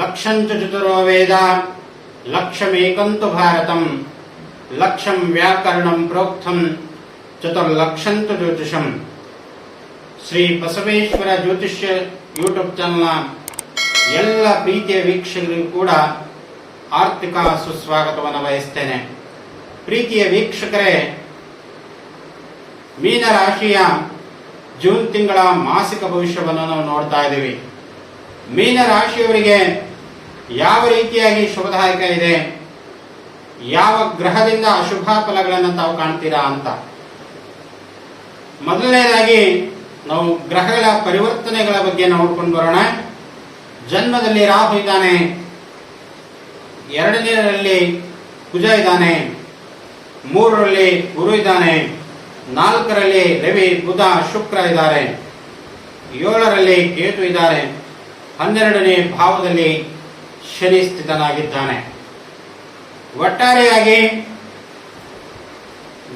ಲಕ್ಷಂಚ ಚತುರೋ ವೇದ ಲಕ್ಷಮೇಕಂತು ಭಾರತಂ, ಲಕ್ಷಂ ವ್ಯಾಕರಣಂ ಪ್ರೋಕ್ತಂ, ಚತುರ್ಲಕ್ಷಂತು ಜ್ಯೋತಿಷಂ. ಶ್ರೀ ಬಸವೇಶ್ವರ ಜ್ಯೋತಿಷ್ಯ ಯೂಟ್ಯೂಬ್ ಚಾನಲ್ನ ಎಲ್ಲ ಪ್ರೀತಿಯ ವೀಕ್ಷಕರಿಗೂ ಕೂಡ ಆರ್ಥಿಕ ಸುಸ್ವಾಗತವನ್ನು ಬಯಸ್ತೇನೆ. ಪ್ರೀತಿಯ ವೀಕ್ಷಕರೇ, ಮೀನರಾಶಿಯ ಜೂನ್ ತಿಂಗಳ ಮಾಸಿಕ ಭವಿಷ್ಯವನ್ನು ನಾವು ನೋಡ್ತಾ ಇದ್ದೀವಿ. ಮೀನ ರಾಶಿಯವರಿಗೆ ಯಾವ ರೀತಿಯಾಗಿ ಶುಭದಾಯಕ ಇದೆ? ಯಾವ ಗ್ರಹದಿಂದ ಅಶುಭ ಫಲಗಳನ್ನು ತಾವು ಕಾಣ್ತೀರಾ ಅಂತ. ಮೊದಲನೇದಾಗಿ ನಾವು ಗ್ರಹಗಳ ಪರಿವರ್ತನೆಗಳ ಬಗ್ಗೆ ನೋಡ್ಕೊಂಡು ಬರೋಣ. ಜನ್ಮದಲ್ಲಿ ರಾಹು ಇದ್ದಾನೆ. ಎರಡನೇರಲ್ಲಿ ಕುಜ ಇದ್ದಾನೆ. ಮೂರರಲ್ಲಿ ಗುರು ಇದ್ದಾನೆ. ನಾಲ್ಕರಲ್ಲಿ ರವಿ, ಬುಧ, ಶುಕ್ರ ಇದ್ದಾರೆ. ಏಳರಲ್ಲಿ ಕೇತು ಇದ್ದಾರೆ. ಹನ್ನೆರಡನೇ ಭಾವದಲ್ಲಿ ಶನಿ ಸ್ಥಿತನಾಗಿದ್ದಾನೆ ಒಟ್ಟಾರೆಯಾಗಿ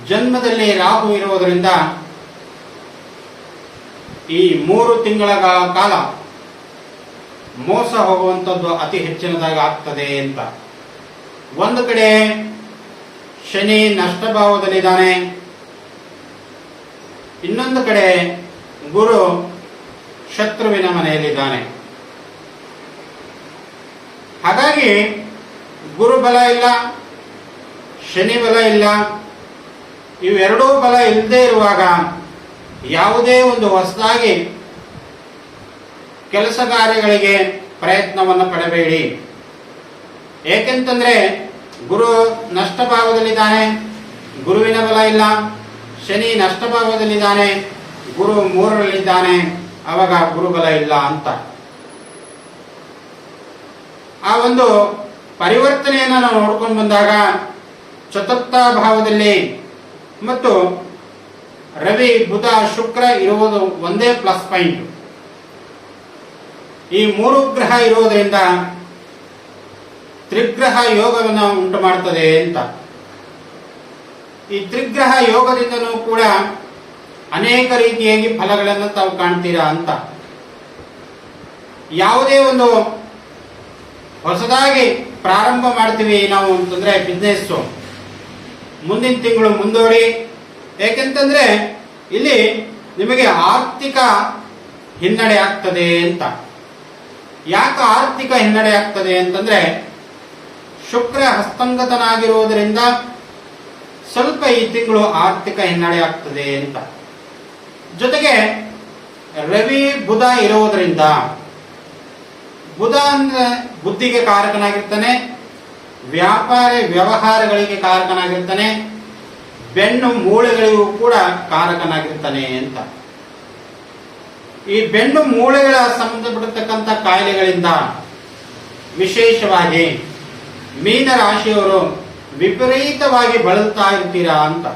ಜನ್ಮದಲ್ಲಿ ರಾಹು ಇರುವುದರಿಂದ ಈ ಮೂರು ತಿಂಗಳ ಕಾಲ ಮೋಸ ಹೋಗುವಂಥದ್ದು ಅತಿ ಹೆಚ್ಚಿನದಾಗಿ ಆಗ್ತದೆ ಅಂತ. ಒಂದು ಕಡೆ ಶನಿ ನಷ್ಟಭಾವದಲ್ಲಿದ್ದಾನೆ. ಇನ್ನೊಂದು ಕಡೆ ಗುರು ಶತ್ರುವಿನ ಮನೆಯಲ್ಲಿದ್ದಾನೆ. ಹಾಗಾಗಿ ಗುರು ಬಲ ಇಲ್ಲ, ಶನಿ ಬಲ ಇಲ್ಲ, ಇವೆರಡೂ ಬಲ ಇಲ್ಲದೆ ಇರುವಾಗ ಯಾವುದೇ ಒಂದು ಹೊಸದಾಗಿ ಕೆಲಸ ಕಾರ್ಯಗಳಿಗೆ ಪ್ರಯತ್ನವನ್ನು ಪಡಬೇಡಿ. ಏಕೆಂತಂದ್ರೆ ಗುರು ನಷ್ಟ ಭಾವದಲ್ಲಿದ್ದಾನೆ ಗುರುವಿನ ಬಲ ಇಲ್ಲ, ಶನಿ ನಷ್ಟ ಭಾವದಲ್ಲಿದ್ದಾನೆ ಗುರು ಮೂರರಲ್ಲಿದ್ದಾನೆ, ಅವಾಗ ಗುರುಬಲ ಇಲ್ಲ ಅಂತ. ಆ ಒಂದು ಪರಿವರ್ತನೆಯನ್ನು ನಾವು ನೋಡ್ಕೊಂಡು ಬಂದಾಗ ಚತುರ್ಥ ಭಾವದಲ್ಲಿ ಮತ್ತು ರವಿ, ಬುಧ, ಶುಕ್ರ ಇರುವುದು ಒಂದೇ ಪ್ಲಸ್ ಪಾಯಿಂಟ್ ಈ ಮೂರು ಗ್ರಹ ಇರುವುದರಿಂದ ತ್ರಿಗ್ರಹ ಯೋಗವನ್ನು ಉಂಟು ಮಾಡುತ್ತದೆ ಅಂತ. ಈ ತ್ರಿಗ್ರಹ ಯೋಗದಿಂದನೂ ಕೂಡ ಅನೇಕ ರೀತಿಯಾಗಿ ಫಲಗಳನ್ನು ತಾವು ಕಾಣ್ತೀರಾ ಅಂತ. ಯಾವುದೇ ಒಂದು ಹೊಸದಾಗಿ ಪ್ರಾರಂಭ ಮಾಡ್ತೀವಿ ನಾವು ಅಂತಂದ್ರೆ ಬಿಸ್ನೆಸ್ ಮುಂದಿನ ತಿಂಗಳು ಮುಂದೂಡಿ. ಏಕೆಂತಂದ್ರೆ ಇಲ್ಲಿ ನಿಮಗೆ ಆರ್ಥಿಕ ಹಿನ್ನಡೆ ಆಗ್ತದೆ ಅಂತ. ಯಾಕೆ ಆರ್ಥಿಕ ಹಿನ್ನಡೆ ಆಗ್ತದೆ ಅಂತಂದ್ರೆ ಶುಕ್ರ ಹಸ್ತಂಗತನಾಗಿರುವುದರಿಂದ ಸ್ವಲ್ಪ ಈ ತಿಂಗಳು ಆರ್ಥಿಕ ಹಿನ್ನಡೆ ಆಗ್ತದೆ ಅಂತ. ಜೊತೆಗೆ ರವಿ ಬುಧ ಇರುವುದರಿಂದ ಬುಧ ಅಂದ್ರೆ ಬುದ್ಧಿಗೆ ಕಾರಕನಾಗಿರ್ತಾನೆ, ವ್ಯಾಪಾರ ವ್ಯವಹಾರಗಳಿಗೆ ಕಾರಕನಾಗಿರ್ತಾನೆ, ಬೆನ್ನು ಮೂಳೆಗಳಿಗೂ ಕೂಡ ಕಾರಕನಾಗಿರ್ತಾನೆ ಅಂತ. ಈ ಬೆನ್ನು ಮೂಳೆಗಳ ಸಂಬಂಧಪಡತಕ್ಕಂಥ ಕಾಯಿಲೆಗಳಿಂದ ವಿಶೇಷವಾಗಿ ಮೀನ ರಾಶಿಯವರು ವಿಪರೀತವಾಗಿ ಬಳಲ್ತಾ ಇರ್ತೀರಾ ಅಂತ.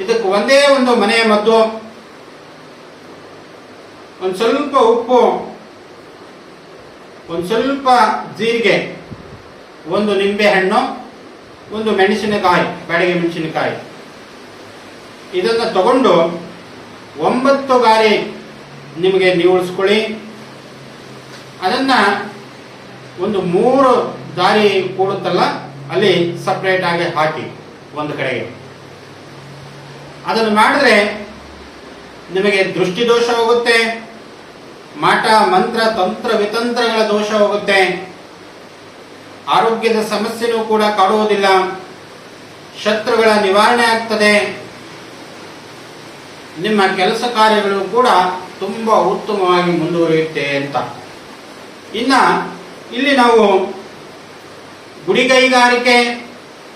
ಇದಕ್ಕೆ ಒಂದೇ ಒಂದು ಮನೆಯ ಮದ್ದು. ಒಂದು ಸ್ವಲ್ಪ ಉಪ್ಪು ಒಂದು ಸ್ವಲ್ಪ ಜೀರಿಗೆ, ಒಂದು ನಿಂಬೆ ಹಣ್ಣು, ಒಂದು ಮೆಣಸಿನಕಾಯಿ ಬೆಳಗ್ಗೆ ಮೆಣಸಿನಕಾಯಿ. ಇದನ್ನು ತಗೊಂಡು ಒಂಬತ್ತು ಬಾರಿ ನಿಮಗೆ ನೀವುಳಿಸ್ಕೊಳ್ಳಿ. ಅದನ್ನು ಒಂದು ಮೂರು ದಾರಿ ಕೂಡುತ್ತಲ್ಲ, ಅಲ್ಲಿ ಸಪ್ರೇಟ್ ಆಗಿ ಹಾಕಿ ಒಂದು ಕಡೆಗೆ. ಅದನ್ನು ಮಾಡಿದ್ರೆ ನಿಮಗೆ ದೃಷ್ಟಿ ದೋಷ ಹೋಗುತ್ತೆ ಮಾಟ, ಮಂತ್ರ, ತಂತ್ರ, ವಿತಂತ್ರಗಳ ದೋಷ ಹೋಗುತ್ತೆ. ಆರೋಗ್ಯದ ಸಮಸ್ಯೆನೂ ಕೂಡ ಕಾಡುವುದಿಲ್ಲ. ಶತ್ರುಗಳ ನಿವಾರಣೆ ಆಗ್ತದೆ. ನಿಮ್ಮ ಕೆಲಸ ಕಾರ್ಯಗಳು ಕೂಡ ತುಂಬಾ ಉತ್ತಮವಾಗಿ ಮುಂದುವರಿಯುತ್ತೆ ಅಂತ. ಇನ್ನ ಇಲ್ಲಿ ನಾವು ಗುಡಿ ಕೈಗಾರಿಕೆ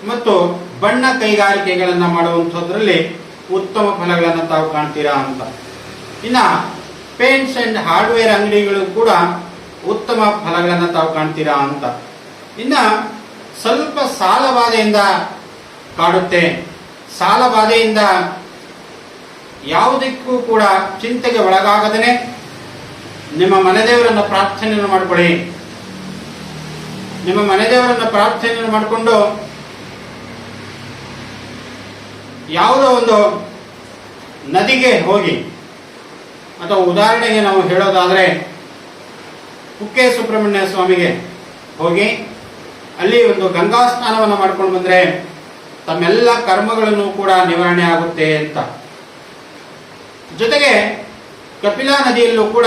ಮತ್ತು ಬಣ್ಣ ಕೈಗಾರಿಕೆಗಳನ್ನು ಮಾಡುವಂಥದ್ರಲ್ಲಿ ಉತ್ತಮ ಫಲಗಳನ್ನು ತಾವು ಕಾಣ್ತೀರಾ ಅಂತ. ಇನ್ನ ಪೇಂಟ್ಸ್ ಅಂಡ್ ಹಾರ್ಡ್ವೇರ್ ಅಂಗಡಿಗಳು ಕೂಡ ಉತ್ತಮ ಫಲಗಳನ್ನು ತಾವು ಕಾಣ್ತೀರಾ ಅಂತ. ಇನ್ನ ಸ್ವಲ್ಪ ಸಾಲ ಬಾಧೆಯಿಂದ ಕಾಡುತ್ತೆ. ಸಾಲ ಬಾಧೆಯಿಂದ ಯಾವುದಕ್ಕೂ ಕೂಡ ಚಿಂತೆಗೆ ಒಳಗಾಗದೇನೆ. ನಿಮ್ಮ ಮನೆದೇವರನ್ನ ಪ್ರಾರ್ಥನೆಯನ್ನು ಮಾಡಿಕೊಳ್ಳಿ. ನಿಮ್ಮ ಮನೆದೇವರನ್ನ ಪ್ರಾರ್ಥನೆಯನ್ನು ಮಾಡಿಕೊಂಡು ಯಾವುದೋ ಒಂದು ನದಿಗೆ ಹೋಗಿ ಅಥವಾ ಉದಾಹರಣೆಗೆ ನಾವು ಹೇಳೋದಾದರೆ ಕುಕ್ಕೆ ಸುಬ್ರಹ್ಮಣ್ಯ ಸ್ವಾಮಿಗೆ ಹೋಗಿ ಅಲ್ಲಿ ಒಂದು ಗಂಗಾ ಸ್ನಾನವನ್ನು ಮಾಡ್ಕೊಂಡು ಬಂದ್ರೆ ತಮ್ಮೆಲ್ಲ ಕರ್ಮಗಳನ್ನು ಕೂಡ ನಿವಾರಣೆ ಆಗುತ್ತೆ ಅಂತ. ಜೊತೆಗೆ ಕಪಿಲಾ ನದಿಯಲ್ಲೂ ಕೂಡ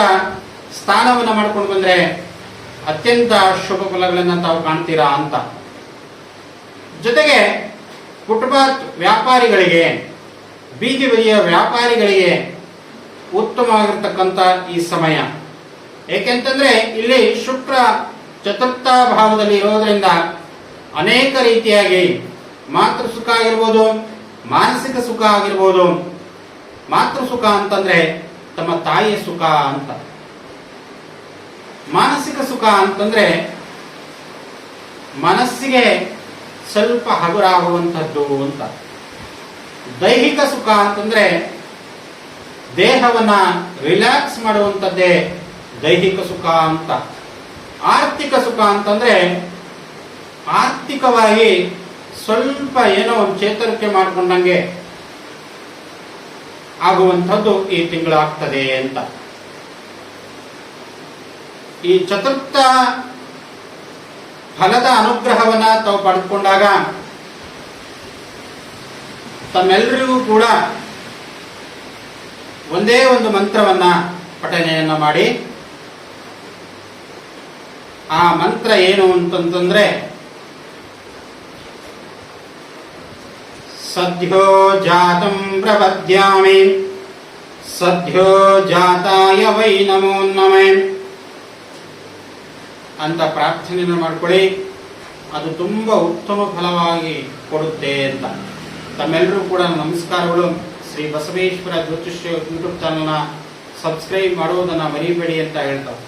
ಸ್ನಾನವನ್ನು ಮಾಡ್ಕೊಂಡು ಬಂದ್ರೆ ಅತ್ಯಂತ ಶುಭ ಫಲಗಳನ್ನು ತಾವು ಕಾಣ್ತೀರಾ ಅಂತ. ಜೊತೆಗೆ ಕುಟುಂಬ ವ್ಯಾಪಾರಿಗಳಿಗೆ, ಬೀದಿ ಬದಿಯ ವ್ಯಾಪಾರಿಗಳಿಗೆ ಉತ್ತಮವಾಗಿರ್ತಕ್ಕಂಥ ಈ ಸಮಯ. ಏಕೆಂತಂದ್ರೆ ಇಲ್ಲಿ ಶುಕ್ರ ಚತುರ್ಥ ಭಾವದಲ್ಲಿ ಇರೋದ್ರಿಂದ ಅನೇಕ ರೀತಿಯಾಗಿ ಮಾತೃ ಸುಖ ಆಗಿರ್ಬೋದು, ಮಾನಸಿಕ ಸುಖ ಆಗಿರ್ಬೋದು. ಮಾತೃ ಸುಖ ಅಂತಂದ್ರೆ ತಮ್ಮ ತಾಯಿಯ ಸುಖ ಅಂತ. ಮಾನಸಿಕ ಸುಖ ಅಂತಂದ್ರೆ ಮನಸ್ಸಿಗೆ ಸ್ವಲ್ಪ ಹಗುರಾಗುವಂಥದ್ದು ಅಂತ. ದೈಹಿಕ ಸುಖ ಅಂತಂದ್ರೆ ದೇಹವನ್ನ ರಿಲ್ಯಾಕ್ಸ್ ಮಾಡುವಂಥದ್ದೇ ದೈಹಿಕ ಸುಖ ಅಂತ. ಆರ್ಥಿಕ ಸುಖ ಅಂತಂದ್ರೆ ಆರ್ಥಿಕವಾಗಿ ಸ್ವಲ್ಪ ಏನೋ ಒಂದು ಚೇತರಿಕೆ ಮಾಡಿಕೊಂಡಂಗೆ ಆಗುವಂಥದ್ದು ಈ ತಿಂಗಳಾಗ್ತದೆ ಅಂತ. ಈ ಚತುರ್ಥ ಫಲದ ಅನುಗ್ರಹವನ್ನ ತಾವು ಪಡೆದುಕೊಂಡಾಗ ತಮ್ಮೆಲ್ಲರಿಗೂ ಕೂಡ ಒಂದೇ ಒಂದು ಮಂತ್ರವನ್ನ ಪಠನೆಯನ್ನ ಮಾಡಿ. ಆ ಮಂತ್ರ ಏನು ಅಂತಂತಂದ್ರೆ, ಸದ್ಯೋ ಜಾತಂ ಪ್ರಪದ್ಯಾಮಿ ಸದ್ಯೋ ಜಾತಾಯ ವೈ ನಮೋ ನಮೇ ಅಂತ ಪ್ರಾರ್ಥನೆಯನ್ನು ಮಾಡ್ಕೊಳ್ಳಿ. ಅದು ತುಂಬ ಉತ್ತಮ ಫಲವಾಗಿ ಕೊಡುತ್ತೆ ಅಂತ. ತಮ್ಮೆಲ್ಲರೂ ಕೂಡ ನಮಸ್ಕಾರಗಳು. ಶ್ರೀ ಬಸವೇಶ್ವರ ಜ್ಯೋತಿಷ್ಯ ಯೂಟ್ಯೂಬ್ ಚಾನಲ್ನ ಸಬ್ಸ್ಕ್ರೈಬ್ ಮಾಡುವುದನ್ನು ಮರಿಬೇಡಿ ಅಂತ ಹೇಳ್ತಾರೆ